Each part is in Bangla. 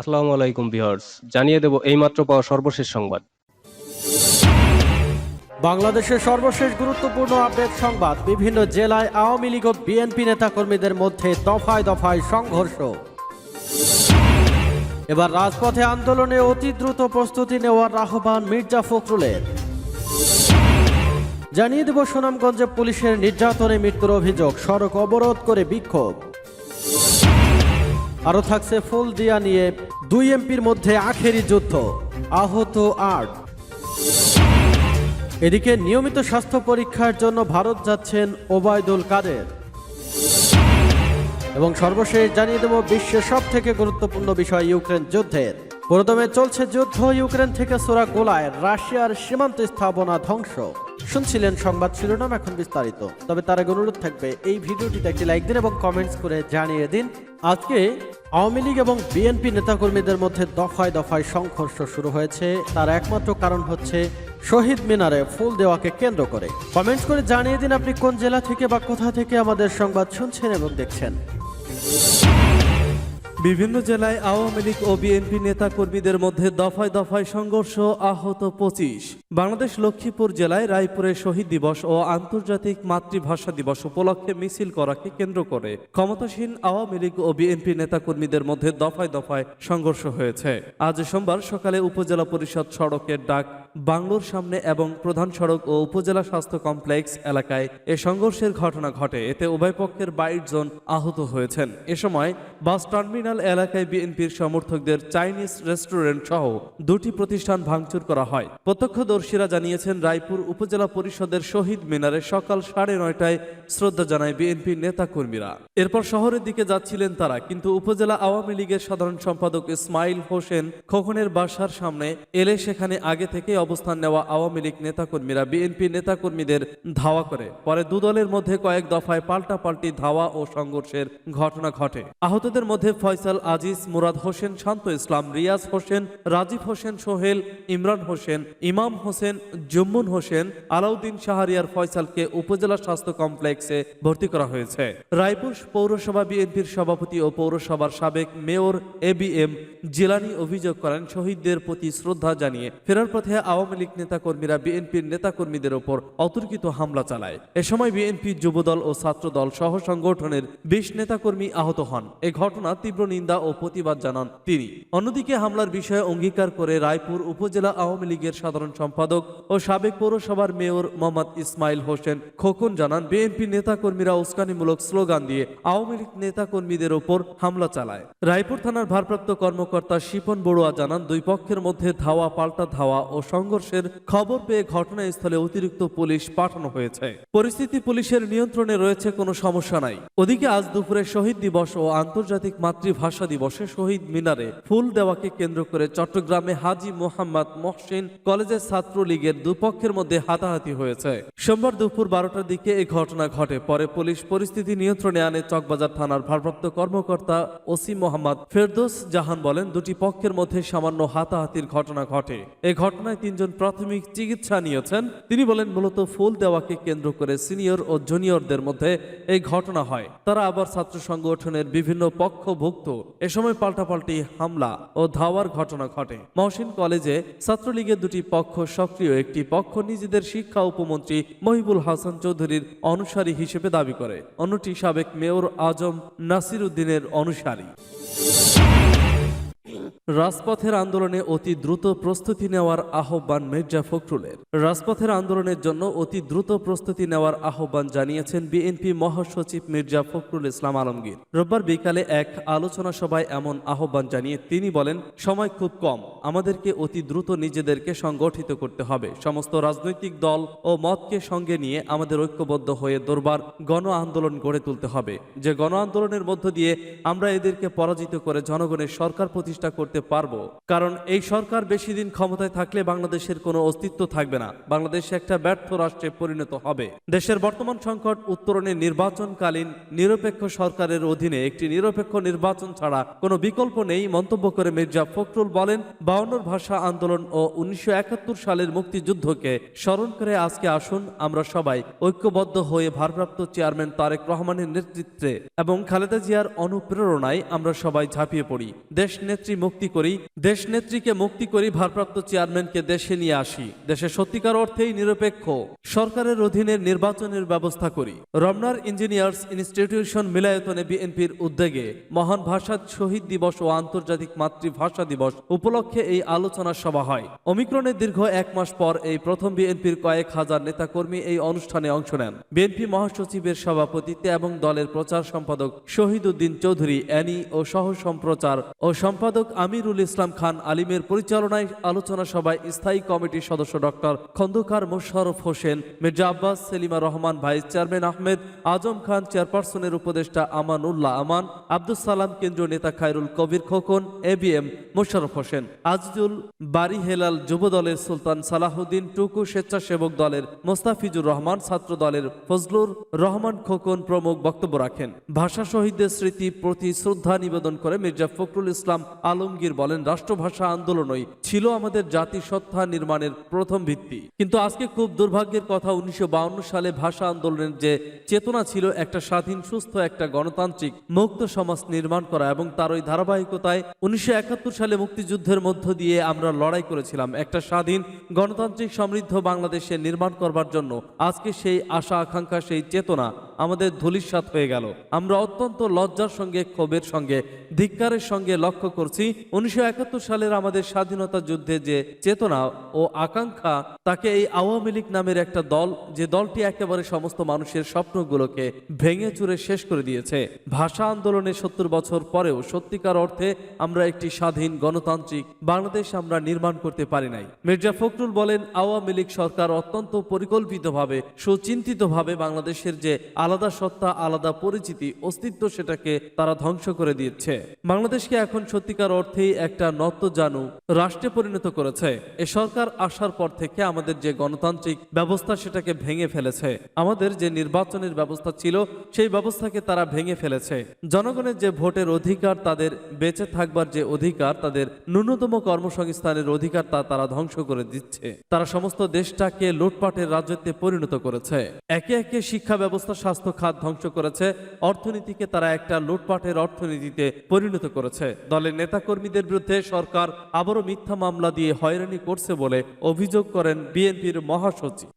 আসসালামু আলাইকুম ভিউয়ার্স, জানিয়ে দেব এইমাত্র পাওয়া সর্বশেষ সংবাদ। বাংলাদেশের সর্বশেষ গুরুত্বপূর্ণ আপডেট সংবাদ, বিভিন্ন জেলায় আওয়ামী লীগ ও বিএনপি নেতাকর্মীদের মধ্যে দফায় দফায় সংঘর্ষ। এবার রাজপথে আন্দোলনে অতি দ্রুত প্রস্তুতি নেওয়ার আহ্বান মির্জা ফখরুলের। জানিয়ে দেব সুনামগঞ্জে পুলিশের নির্যাতনে মৃত্যুর অভিযোগ, সড়ক অবরোধ করে বিক্ষোভ। আরও থাকছে ফুল দিয়া নিয়ে দুই এমপির মধ্যে আখেরি যুদ্ধ, আহত আট। এদিকে নিয়মিত স্বাস্থ্য পরীক্ষার জন্য ভারত যাচ্ছেন ওবায়দুল কাদের। এবং সর্বশেষ জানিয়ে দেব বিশ্বের সব থেকে গুরুত্বপূর্ণ বিষয় ইউক্রেন যুদ্ধের। প্রথমে চলছে যুদ্ধ, ইউক্রেন থেকে সোরা গোলায় রাশিয়ার সীমান্ত স্থাপনা ধ্বংস। শুনছিলেন সংবাদ শিরোনাম এখন বিস্তারিত। তবে তার আগে অনুরোধ থাকবে, এই ভিডিওটিতে একটি লাইক দিন এবং কমেন্টস করে জানিয়ে দিন, আজকে আওয়ামী লীগ এবং বিএনপি নেতাকর্মীদের মধ্যে দফায় দফায় সংঘর্ষ শুরু হয়েছে। তার একমাত্র কারণ হচ্ছে শহীদ মিনারে ফুল দেওয়াকে কেন্দ্র করে। কমেন্টস করে জানিয়ে দিন আপনি কোন জেলা থেকে বা কোথা থেকে আমাদের সংবাদ শুনছেন এবং দেখছেন। বিভিন্ন জেলায় আওয়ামী লীগ ও বিএনপি নেতা কর্মীদের মধ্যে দফায় দফায় সংঘর্ষ, আহত পঁচিশ। বাংলাদেশ লক্ষ্মীপুর জেলায় রায়পুরে শহীদ দিবস ও আন্তর্জাতিক মাতৃভাষা দিবস উপলক্ষে মিছিল করাকে কেন্দ্র করে ক্ষমতাসীন আওয়ামী লীগ ও বিএনপি নেতা কর্মীদের মধ্যে দফায় দফায় সংঘর্ষ হয়েছে। আজ সোমবার সকালে উপজেলা পরিষদ সড়কের ডাক বাংলোর সামনে এবং প্রধান সড়ক ও উপজেলা স্বাস্থ্য কমপ্লেক্স এলাকায় এ সংঘর্ষের ঘটনা ঘটে। এতে উভয় পক্ষের বাইশ জন আহত হয়েছেন। এ সময় বাস টার্মিনাল এলাকায় বিএনপির সমর্থকদের চাইনিজ রেস্টুরেন্ট সহ দুটি প্রতিষ্ঠান ভাঙচুর করা হয়। প্রত্যক্ষদর্শীরা জানিয়েছেন, রায়পুর উপজেলা পরিষদের শহীদ মিনারে সকাল সাড়ে নয়টায় শ্রদ্ধা জানায় বিএনপি নেতা কর্মীরা এরপর শহরের দিকে যাচ্ছিলেন তারা, কিন্তু উপজেলা আওয়ামী লীগের সাধারণ সম্পাদক ইসমাইল হোসেন খোকনের বাসার সামনে এলে সেখানে আগে থেকে অবস্থান নেওয়া আওয়ামী লীগ নেতাকর্মীরা বিএনপি নেতাকর্মীদের ধাওয়া করে। পরে দুদলের মধ্যে কয়েক দফায় পাল্টাপাল্টি ধাওয়া ও সংঘর্ষের ঘটনা ঘটে। আহতদের মধ্যে ফয়সাল আজিজ, মুরাদ হোসেন, শান্ত ইসলাম, রিয়াজ হোসেন, রাজীব হোসেন, সোহেল, ইমরান হোসেন, ইমাম হোসেন, জুম্মুন হোসেন, আলাউদ্দিন শাহরিয়ার ফয়সালকে উপজেলা স্বাস্থ্য কমপ্লেক্সে ভর্তি করা হয়েছে। রায়পুর পৌরসভা বিএনপির সভাপতি ও পৌরসভার সাবেক mayor A B M Jilani অভিযোগ করেন, শহীদদের প্রতি শ্রদ্ধা জানিয়ে ফেরার পথে আওয়ামী লীগ নেতাকর্মীরা বিএনপির নেতাকর্মীদের ওপর অতর্কিত হামলা চালায়। এ সময় বিএনপি যুবদল ও ছাত্রদল সহ সংগঠনের বিশ নেতাকর্মী আহত হন। এ ঘটনা তীব্র নিন্দা ও প্রতিবাদ জানান তিনি। অন্যদিকে হামলার বিষয়ে অঙ্গীকার করে রায়পুর উপজেলা আওয়ামী লীগের সাধারণ সম্পাদক ও সাবেক পৌরসভার মেয়র মোহাম্মদ ইসমাইল হোসেন খোকন জানান, বিএনপি নেতাকর্মীরা উস্কানিমূলক স্লোগান দিয়ে আওয়ামী লীগ নেতাকর্মীদের ওপর হামলা চালায়। রায়পুর থানার ভারপ্রাপ্ত কর্মকর্তা শিপন বড়ুয়া জানান, দুই পক্ষের মধ্যে ধাওয়া পাল্টা ধাওয়া ও সংঘর্ষের খবর পেয়ে ঘটনাস্থলে অতিরিক্ত পুলিশ পাঠানো হয়েছে। পরিস্থিতি পুলিশের নিয়ন্ত্রণে রয়েছে কোনো সমস্যা নাই। ওদিকে আজ দুপুরে শহীদ দিবস ও আন্তর্জাতিক মাতৃভাষা দিবসে শহীদ মিনারে ফুল দেওয়াকে কেন্দ্র করে চট্টগ্রামে হাজি মোহাম্মদ মহসিন কলেজের ছাত্রলীগের দুপক্ষের মধ্যে হাতাহাতি হয়েছে। সোমবার দুপুর বারোটার দিকে এই ঘটনা ঘটে। পরে পুলিশ পরিস্থিতি নিয়ন্ত্রণে আনে চকবাজার থানার ভারপ্রাপ্ত কর্মকর্তা ওসি মোহাম্মদ ফেরদোস জাহান বলেন, দুটি পক্ষের মধ্যে সামান্য হাতাহাতির ঘটনা ঘটে। এই ঘটনায় তিনজন প্রাথমিক চিকিৎসা নিয়েছেন। তিনি বলেন, মূলত ফুল দেওয়াকে কেন্দ্র করে সিনিয়র ও জুনিয়রদের মধ্যে এই ঘটনা হয়। তারা আবার ছাত্র সংগঠনের বিভিন্ন পক্ষভুক্ত। এ সময় পাল্টাপাল্টি হামলা ও ধাওয়ার ঘটনা ঘটে। মহসিন কলেজে ছাত্রলীগের দুটি পক্ষ সক্রিয়। একটি পক্ষ নিজেদের শিক্ষা উপমন্ত্রী মহিবুল হাসান চৌধুরীর অনুসারী হিসেবে দাবি করে। অন্যটি সাবেক মেয়র আজম নাসির উদ্দিনের অনুসারী। রাজপথের আন্দোলনে অতি দ্রুত প্রস্তুতি নেওয়ার আহ্বান মির্জা ফখরুলের। রাজপথের আন্দোলনের জন্য অতি দ্রুত প্রস্তুতি নেওয়ার আহ্বান জানিয়েছেন বিএনপি মহাসচিব মির্জা ফখরুল ইসলাম আলমগীর। রোববার বিকালে এক আলোচনা সভায় এমন আহ্বান জানিয়ে তিনি বলেন, সময় খুব কম। আমাদেরকে অতি দ্রুত নিজেদেরকে সংগঠিত করতে হবে। সমস্ত রাজনৈতিক দল ও মতকে সঙ্গে নিয়ে আমাদের ঐক্যবদ্ধ হয়ে দরবার গণ আন্দোলন গড়ে তুলতে হবে। যে গণ আন্দোলনের মধ্য দিয়ে আমরা এদেরকে পরাজিত করে জনগণের সরকার প্রতিষ্ঠা করতে পারব। কারণ এই সরকার বেশি দিন ক্ষমতায় থাকলে বাংলাদেশের কোনো অস্তিত্ব থাকবে না। বাংলাদেশ একটা ব্যর্থ রাষ্ট্রে পরিণত হবে। দেশের বর্তমান সংকট উত্তরণে নির্বাচনকালীন নিরপেক্ষ সরকারের অধীনে একটি নিরপেক্ষ নির্বাচন ছাড়া কোনো বিকল্প নেই, মন্তব্য করে মির্জা ফখরুল বলেন। বাউন্নর ভাষা আন্দোলন ও উনিশশো একাত্তর সালের মুক্তিযুদ্ধকে স্মরণ করে আজকে আসুন আমরা সবাই ঐক্যবদ্ধ হয়ে ভারপ্রাপ্ত চেয়ারম্যান তারেক রহমানের নেতৃত্বে এবং খালেদা জিয়ার অনুপ্রেরণায় আমরা সবাই ঝাঁপিয়ে পড়ি। দেশ নেত্রী মুক্তি করি, দেশ নেত্রীকে মুক্তি করি, ভারপ্রাপ্ত চেয়ারম্যানকে দেশে নিয়ে আসি। দেশে সত্যিকার অর্থেই নিরপেক্ষ। সরকারের অধীনে নির্বাচনের ব্যবস্থা করি। রমনার ইঞ্জিনিয়ার্স ইনস্টিটিউশন মিলায়তনে বিএনপির উদ্যোগে মহান ভাষা শহীদ দিবস ও আন্তর্জাতিক মাতৃভাষা দিবস উপলক্ষে এই আলোচনা সভা হয়। অমিক্রণের দীর্ঘ এক মাস পর এই প্রথম বিএনপির কয়েক হাজার নেতাকর্মী এই অনুষ্ঠানে অংশ নেন। বিএনপি মহাসচিবের সভাপতিত্বে এবং দলের প্রচার সম্পাদক শহীদ উদ্দিন চৌধুরী অ্যানি ও সহ সম্প্রচার ও সম্পাদক আমিরুল ইসলাম খান আলিমের পরিচালনায় আলোচনা সভায় স্থায়ী কমিটির সদস্য doctor Khandaker Mosharraf Hossain, Mirza Abbas Selima Rahman, vice chairman Ahmed Azam Khan, চেয়ারপারসনের উপদেষ্টা আমানুল্লাহ আমান আব্দুল সালাম কেন্দ্রীয় নেতা Khairul Kabir Khokon, A B M Mosharraf Hossain. Azizul Bari Helal যুব দলের সুলতান সালাহুদ্দিন টুকু স্বেচ্ছাসেবক দলের মোস্তাফিজুর রহমান, ছাত্র দলের ফজলুর রহমান খোকন প্রমুখ বক্তব্য রাখেন। ভাষা শহীদদের স্মৃতি প্রতি শ্রদ্ধা নিবেদন করে মির্জা ফখরুল ইসলাম আলমগীর বলেন, রাষ্ট্রভাষা আন্দোলনই ছিল আমাদের জাতিসত্তা নির্মাণের প্রথম ভিত্তি। কিন্তু আজকে খুব দুর্ভাগ্যের কথা, উনিশশো সালে ভাষা আন্দোলনের যে চেতনা ছিল, একটা স্বাধীন, সুস্থ, একটা গণতান্ত্রিক, মুক্ত সমাজ নির্মাণ করা এবং তার ওই ধারাবাহিকতায় উনিশশো একাত্তর সালে মুক্তিযুদ্ধের মধ্য দিয়ে আমরা লড়াই করেছিলাম, একটা স্বাধীন, গণতান্ত্রিক সমৃদ্ধ বাংলাদেশে নির্মাণ করবার জন্য। আজকে সেই আশা, আকাঙ্ক্ষা, সেই চেতনা আমাদের ধূলিসাৎ হয়ে গেল। আমরা অত্যন্ত লজ্জার সঙ্গে, ক্ষোভের সঙ্গে, ধিক্কারের সঙ্গে লক্ষ্য করছি। উনিশশো সালের আমাদের স্বাধীনতা যুদ্ধে যে চেতনা ও আকাঙ্ক্ষা, তাকে এই আওয়ামী লীগ নামের একটা দল, যে দলটি একেবারে সমস্ত মানুষের স্বপ্নগুলোকে ভেঙে চুরে শেষ করে দিয়েছে। ভাষা আন্দোলনের সত্তর বছর পরেও সত্যিকার অর্থে আমরা একটি স্বাধীন গণতান্ত্রিক বাংলাদেশ আমরা নির্মাণ করতে পারি নাই। মির্জা ফখরুল বলেন, আওয়ামী লীগ সরকার অত্যন্ত পরিকল্পিতভাবে, সুচিন্তিতভাবে বাংলাদেশের যে আলাদা সত্তা, আলাদা পরিচিতি, অস্তিত্ব সেটাকে তারা ধ্বংস করে দিচ্ছে বাংলাদেশকে এখন সত্যিকার অর্থেই একটা নতজানু রাষ্ট্রে পরিণত করেছে। এ সরকার আসার পর থেকে আমাদের যে গণতান্ত্রিক ব্যবস্থা সেটাকে ভেঙে ফেলেছে। আমাদের যে নির্বাচনের ব্যবস্থা ছিল, সেই ব্যবস্থাকে তারা ভেঙে ফেলেছে। জনগণের যে ভোটের অধিকার, তাদের বেঁচে থাকবার যে অধিকার, তাদের ন্যূনতম কর্মসংস্থানের অধিকার তা তারা ধ্বংস করে দিচ্ছে। তারা সমস্ত দেশটাকে লুটপাটের রাজত্বে পরিণত করেছে। একে একে শিক্ষা ব্যবস্থা স্বাস্থ্য খাত ধ্বংস করেছে। অর্থনীতিকে তারা একটা লুটপাটের অর্থনীতিতে পরিণত করেছে। দলের নেতাকর্মীদের বিরুদ্ধে সরকার আবারও মিথ্যা মামলা দিয়ে হয়রানি করছে বলে অভিযোগ করেন বিএনপির মহাসচিব।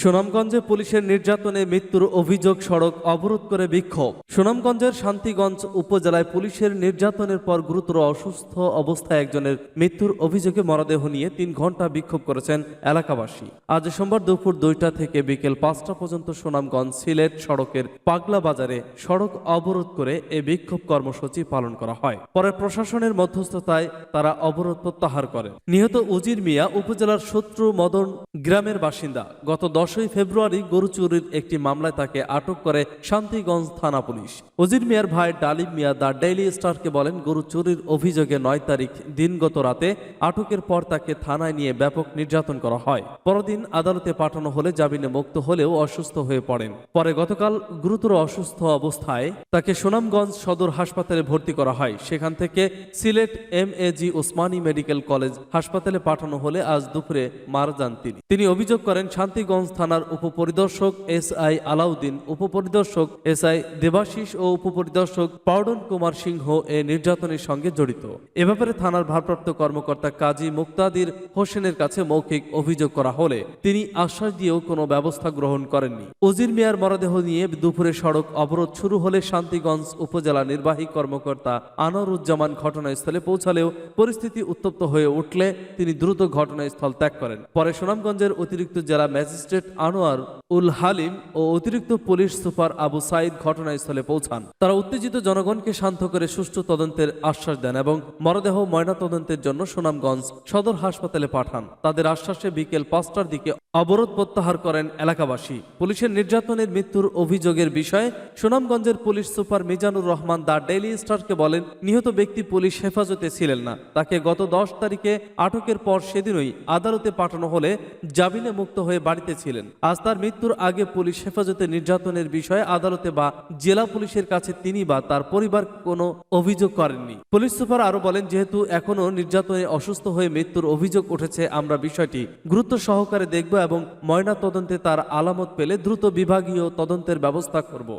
সুনামগঞ্জে পুলিশের নির্যাতনে মৃত্যুর অভিযোগ সড়ক অবরোধ করে বিক্ষোভ। সুনামগঞ্জের শান্তিগঞ্জ উপজেলায় পুলিশের নির্যাতনের পর গুরুতর অসুস্থ অবস্থায় একজনের মৃত্যুর অভিযোগে মরদেহ নিয়ে তিন ঘণ্টা বিক্ষোভ করেছেন এলাকাবাসী। আজ সোমবার দুপুর দুইটা থেকে বিকেল পাঁচটা পর্যন্ত সুনামগঞ্জ সিলেট সড়কের পাগলা বাজারে সড়ক অবরোধ করে এ বিক্ষোভ কর্মসূচি পালন করা হয়। পরে প্রশাসনের মধ্যস্থতায় তারা অবরোধ প্রত্যাহার করে। নিহত উজির মিয়া উপজেলার শত্রু মদন গ্রামের বাসিন্দা। গত দশই ফেব্রুয়ারি গরু চুরির একটি মামলায় তাকে আটক করে শান্তিগঞ্জ থানা পুলিশ। উজির মিয়ার ভাই ডালিম মিয়া দ্য ডেইলি স্টারকে বলেন, গরু চুরির অভিযোগে নয় তারিখ দিনগত রাতে আটকের পর তাকে থানায় নিয়ে ব্যাপক নির্যাতন করা হয়। পরদিন আদালতে পাঠানো হলে জামিনে মুক্ত হলেও অসুস্থ হয়ে পড়েন। পরে গতকাল গুরুতর অসুস্থ অবস্থায় তাকে সুনামগঞ্জ সদর হাসপাতালে ভর্তি করা হয়। সেখান থেকে Sylhet M A G Osmani medical college হাসপাতালে পাঠানো হলে আজ দুপুরে মারা যান তিনি। তিনি অভিযোগ করেন, শান্তিগঞ্জ থানার উপপরিদর্শক এস আই আলাউদ্দিন, উপপরিদর্শক এস আই দেবাশিস ও উপপরিদর্শক পাউডন কুমার সিংহ এ নির্যাতনের সঙ্গে জড়িত। এ ব্যাপারে থানার ভারপ্রাপ্ত কর্মকর্তা কাজী মুক্তাদির হোসেনের কাছে মৌখিক অভিযোগ করা হলে তিনি আশ্বাস দিয়েও কোনো ব্যবস্থা গ্রহণ করেননি। উজির মিয়ার মরদেহ নিয়ে দুপুরে সড়ক অবরোধ শুরু হলে শান্তিগঞ্জ উপজেলা নির্বাহী কর্মকর্তা আনোয়ারুজ্জামান ঘটনাস্থলে পৌঁছালেও পরিস্থিতি উত্তপ্ত হয়ে উঠলে তিনি দ্রুত ঘটনাস্থল ত্যাগ করেন। পরে সুনামগঞ্জের অতিরিক্ত জেলা ম্যাজিস্ট্রেট আনোয়ার উল হালিম ও অতিরিক্ত পুলিশ সুপার আবু সাইদ ঘটনাস্থলে পৌঁছান। তারা উত্তেজিত জনগণকে শান্ত করে সুষ্ঠু তদন্তের আশ্বাস দেন এবং মরদেহ ময়না তদন্তের জন্য সুনামগঞ্জ সদর হাসপাতালে পাঠান। তাদের আশ্বাসে বিকেল পাঁচটার দিকে অবরোধ প্রত্যাহার করেন এলাকাবাসী। পুলিশের নির্যাতনের মৃত্যুর অভিযোগের বিষয়ে সুনামগঞ্জের police super Mizanur Rahman the daily স্টারকে বলেন, নিহত ব্যক্তি পুলিশ হেফাজতে ছিলেন না। তাকে গত দশ তারিখে আটকের পর সেদিনই আদালতে পাঠানো হলে জামিনে মুক্ত হয়ে বাড়িতে ছিলেন। আজ তার মৃত্যুর আগে পুলিশ হেফাজতে নির্যাতনের বিষয়ে আদালতে বা জেলা পুলিশের কাছে তিনি বা তার পরিবার কোনো অভিযোগ করেননি। পুলিশ সুপার আরও বলেন, যেহেতু এখনও নির্যাতনে অসুস্থ হয়ে মৃত্যুর অভিযোগ উঠেছে, আমরা বিষয়টি গুরুত্ব সহকারে দেখব এবং ময়না তদন্তে তার আলামত পেলে দ্রুত বিভাগীয় তদন্তের ব্যবস্থা করব।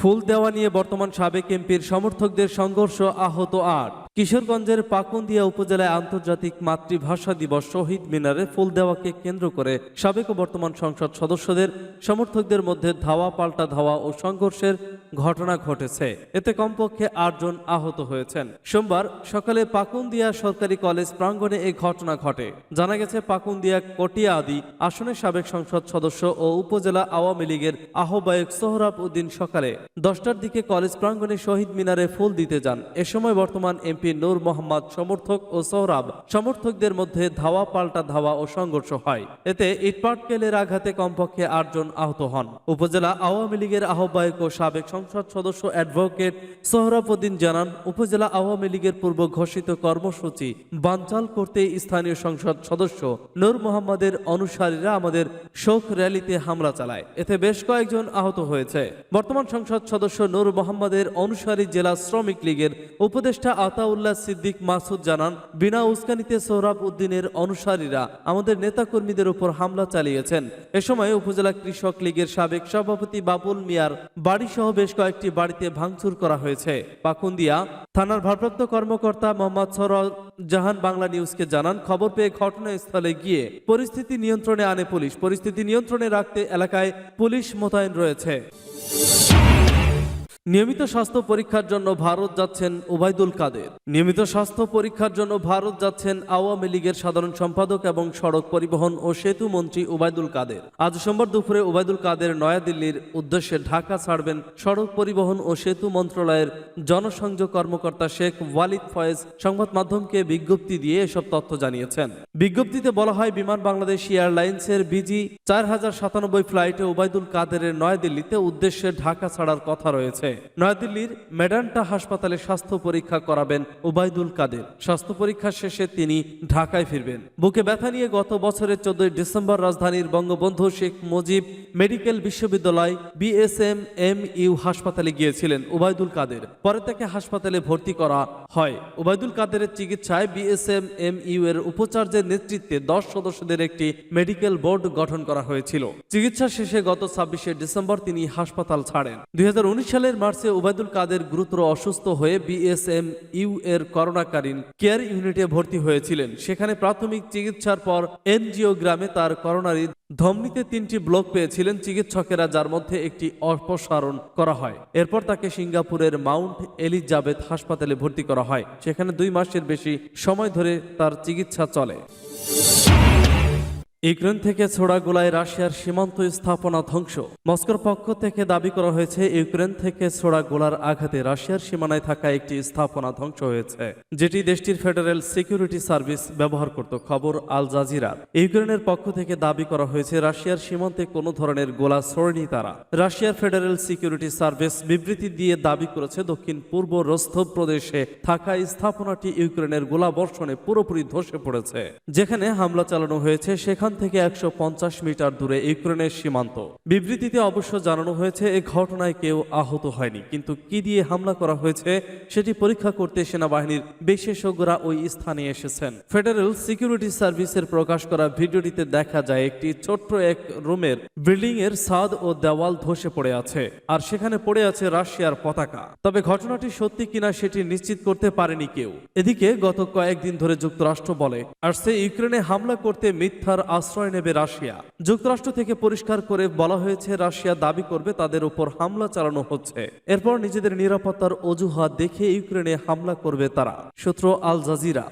ফুল দেওয়া নিয়ে বর্তমান সাবেক এমপির সমর্থকদের সংঘর্ষ আহত আট। কিশোরগঞ্জের পাকুন্দিয়া উপজেলায় আন্তর্জাতিক মাতৃভাষা দিবস শহীদ মিনারে ফুল দেওয়াকে কেন্দ্র করে সাবেক ও বর্তমান সংসদ সদস্যদের, সমর্থকদের মধ্যে ধাওয়া পাল্টা ধাওয়া ও সংঘর্ষের ঘটনা ঘটেছে। এতে কমপক্ষে আটজন আহত হয়েছেন। সোমবার সকালে পাকুন্দিয়া সরকারি কলেজ প্রাঙ্গণে এই ঘটনা ঘটে। জানা গেছে, পাকুন্দিয়া কটিয়া আদি আসনের সাবেক সংসদ সদস্য ও উপজেলা আওয়ামী লীগের আহ্বায়ক সোহরাব উদ্দিন সকালে দশটার দিকে কলেজ প্রাঙ্গণে শহীদ মিনারে ফুল দিতে যান। এ সময় বর্তমান এমপি নূর মোহাম্মদ, সমর্থক ও সোহরাব সমর্থকদের মধ্যে ধাওয়া পাল্টা ধাওয়া ও সংঘর্ষ হয়। এতে ইটপাটকেলের আঘাতে কমপক্ষে আটজন আহত হন। উপজেলা আওয়ামী লীগের আহ্বায়ক ও সাবেক সংসদ সদস্য অ্যাডভোকেট সোহরাব জানান, উপজেলা আওয়ামী লীগের পূর্ব ঘোষিত কর্মসূচি বানচাল করতে স্থানীয় সংসদ সদস্য নূর মোহাম্মদের অনুসারীরা আমাদের শোক র্যালিতে হামলা চালায়। এতে বেশ কয়েকজন আহত হয়েছে। বর্তমান সংসদ সদস্য নূর মোহাম্মদের অনুসারী জেলা শ্রমিক লীগের উপদেষ্টা আতাউল্লাহ সিদ্দিক মাসুদ জানান, বিনা উস্কানিতে সোহরাব উদ্দিনের অনুসারীরা আমাদের নেতাকর্মীদের উপর হামলা চালিয়েছেন। এ সময় উপজেলা কৃষক লীগের সাবেক সভাপতি বাবুল মিয়ার বাড়িসহ বেশ কয়েকটি বাড়িতে ভাঙচুর করা হয়েছে। পাকুন্দিয়া থানার ভারপ্রাপ্ত কর্মকর্তা মোহাম্মদ সরল জাহান বাংলা নিউজকে জানান, খবর পেয়ে ঘটনাস্থলে গিয়ে পরিস্থিতি নিয়ন্ত্রণে আনে পুলিশ। পরিস্থিতি নিয়ন্ত্রণে রাখতে এলাকায় পুলিশ মোতায়েন রয়েছে। নিয়মিত স্বাস্থ্য পরীক্ষার জন্য ভারত যাচ্ছেন ওবায়দুল কাদের। নিয়মিত স্বাস্থ্য পরীক্ষার জন্য ভারত যাচ্ছেন আওয়ামী লীগের সাধারণ সম্পাদক এবং সড়ক পরিবহন ও সেতু মন্ত্রী ওবায়দুল কাদের। আজ সোমবার দুপুরে ওবায়দুল কাদের নয়াদিল্লির উদ্দেশ্যে ঢাকা ছাড়বেন সড়ক পরিবহন ও সেতু মন্ত্রণালয়ের জনসংযোগ কর্মকর্তা শেখ ওয়ালিদ ফয়েজ সংবাদ মাধ্যমকে বিজ্ঞপ্তি দিয়ে এসব তথ্য জানিয়েছেন। বিজ্ঞপ্তিতে বলা হয়, বিমান বাংলাদেশ এয়ারলাইন্সের বিজি চার হাজার সাতানব্বই ফ্লাইটে ওবায়দুল কাদেরের নয়াদিল্লিতে উদ্দেশ্যে ঢাকা ছাড়ার কথা রয়েছে। নয়াদিল্লির মেডান্টা হাসপাতালে স্বাস্থ্য পরীক্ষা করাবেন ওবায়দুল কাদের। স্বাস্থ্য পরীক্ষা শেষে তিনি ঢাকায় ফিরবেন। বুকে ব্যথা নিয়ে গত বছরের চোদ্দই ডিসেম্বর রাজধানীর বঙ্গবন্ধু শেখ মুজিব মেডিকেল বিশ্ববিদ্যালয় বিএসএম এম ইউ হাসপাতালে গিয়েছিলেন ওবায়দুল কাদের। পরে তাকে হাসপাতালে ভর্তি করা হয়। ওবায়দুল কাদেরের চিকিৎসায় বিএসএম এম ইউ এর উপাচার্যের নেতৃত্বে দশ সদস্যদের একটি মেডিকেল বোর্ড গঠন করা হয়েছিল। চিকিৎসা শেষে গত ছাব্বিশে ডিসেম্বর তিনি হাসপাতাল ছাড়েন। দুই হাজার উনিশ সালের মার্চে ওবায়দুল কাদের গুরুতর অসুস্থ হয়ে বিএসএম ইউ এর করোনাকালীন কেয়ার ইউনিটে ভর্তি হয়েছিলেন। সেখানে প্রাথমিক চিকিৎসার পর এনজিও গ্রামে তার করোনারি ধমনিতে তিনটি ব্লক পেয়েছিলেন চিকিৎসকেরা, যার মধ্যে একটি অপসারণ করা হয়। এরপর তাকে সিঙ্গাপুরের মাউন্ট এলিজাবেথ হাসপাতালে ভর্তি করা হয়। সেখানে দুই মাসের বেশি সময় ধরে তার চিকিৎসা চলে। ইউক্রেন থেকে ছোড়া গোলায় রাশিয়ার সীমান্ত স্থাপনা ধ্বংস। মস্কোর পক্ষ থেকে দাবি করা হয়েছে ইউক্রেন থেকে ছোড়া গোলার আঘাতে রাশিয়ার সীমানায় থাকা একটি স্থাপনা ধ্বংস হয়েছে, যেটি দেশটির ফেডারেল সিকিউরিটি সার্ভিস ব্যবহার করত, খবর আল জাজিরার ইউক্রেনের পক্ষ থেকে দাবি করা হয়েছে, রাশিয়ার সীমান্তে কোনো ধরনের গোলা ছোড়েনি তারা। রাশিয়ার ফেডারেল সিকিউরিটি সার্ভিস বিবৃতি দিয়ে দাবি করেছে, দক্ষিণ পূর্ব রোস্তভ প্রদেশে থাকা স্থাপনাটি ইউক্রেনের গোলা বর্ষণে পুরোপুরি ধসে পড়েছে, যেখানে হামলা চালানো হয়েছে, সেখান থেকে একশো পঞ্চাশ মিটার দূরে ইউক্রেনের সীমান্ত। বিবৃতিতে অবশ্য জানানো হয়েছে এই ঘটনায় কেউ আহত হয়নি। কিন্তু কি দিয়ে হামলা করা হয়েছে, সেটি পরীক্ষা করতে সেনাবাহিনীর বিশেষজ্ঞরা ওই স্থানে এসেছেন। ফেডারেল সিকিউরিটি সার্ভিসের প্রকাশ করা ভিডিওটিতে দেখা যায়, একটি ছোট্ট এক রুমের বিল্ডিং এর ছাদ ও দেওয়াল ধসে পড়ে আছে, আর সেখানে পড়ে আছে রাশিয়ার পতাকা। তবে ঘটনাটি সত্যি কিনা সেটি নিশ্চিত করতে পারেনি কেউ। এদিকে গত কয়েকদিন ধরে যুক্তরাষ্ট্র বলে, আর সে ইউক্রেনে হামলা করতে মিথ্যার আশ্রয় নেবে রাশিয়া। যুক্তরাষ্ট্র থেকে পরিষ্কার করে বলা হয়েছে, রাশিয়া দাবি করবে তাদের উপর হামলা চালানো হচ্ছে। এরপর নিজেদের নিরাপত্তার অজুহাত দেখে ইউক্রেনে হামলা করবে তারা। সূত্র আল জাজিরা।